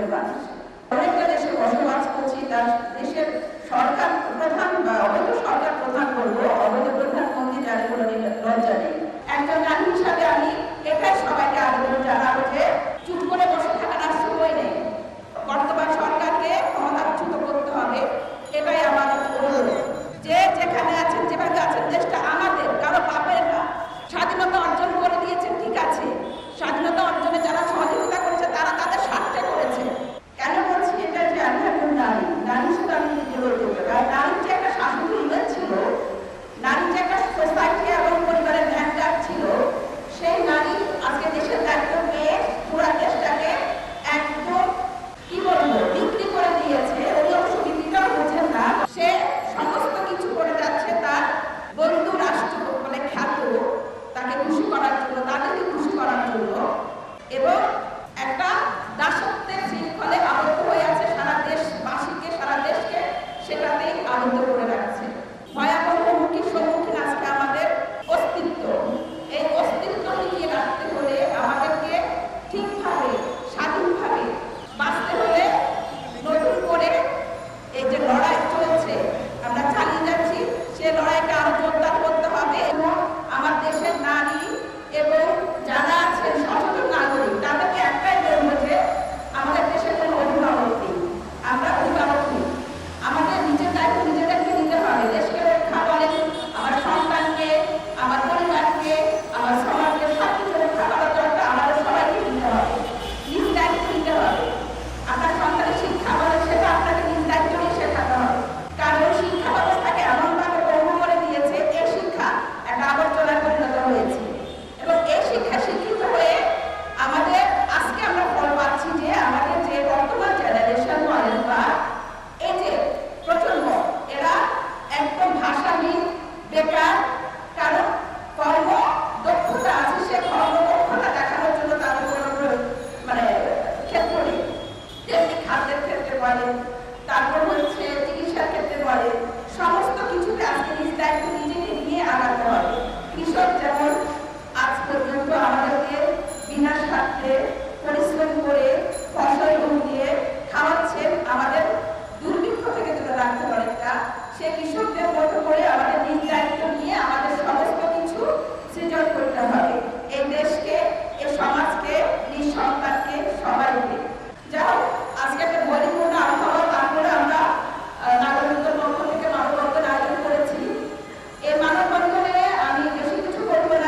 দেশের মানুষ অনেকটা দেশে বসবাস করছি তার দেশে বলে, তারপর হচ্ছে চিকিৎসার ক্ষেত্রে বলে, সমস্ত কিছুতে আজকে নিজ দায়িত্ব নিজেকে নিয়ে আগাতে হবে কৃষক যেমন আজ পর্যন্ত আমাদেরকে বিনা স্বার্থে পরিশ্রম করে ফসল দিয়ে খাওয়াচ্ছেন, আমাদের দুর্ভিক্ষ থেকে তুলে রাখতে অনেকটা সে কৃষক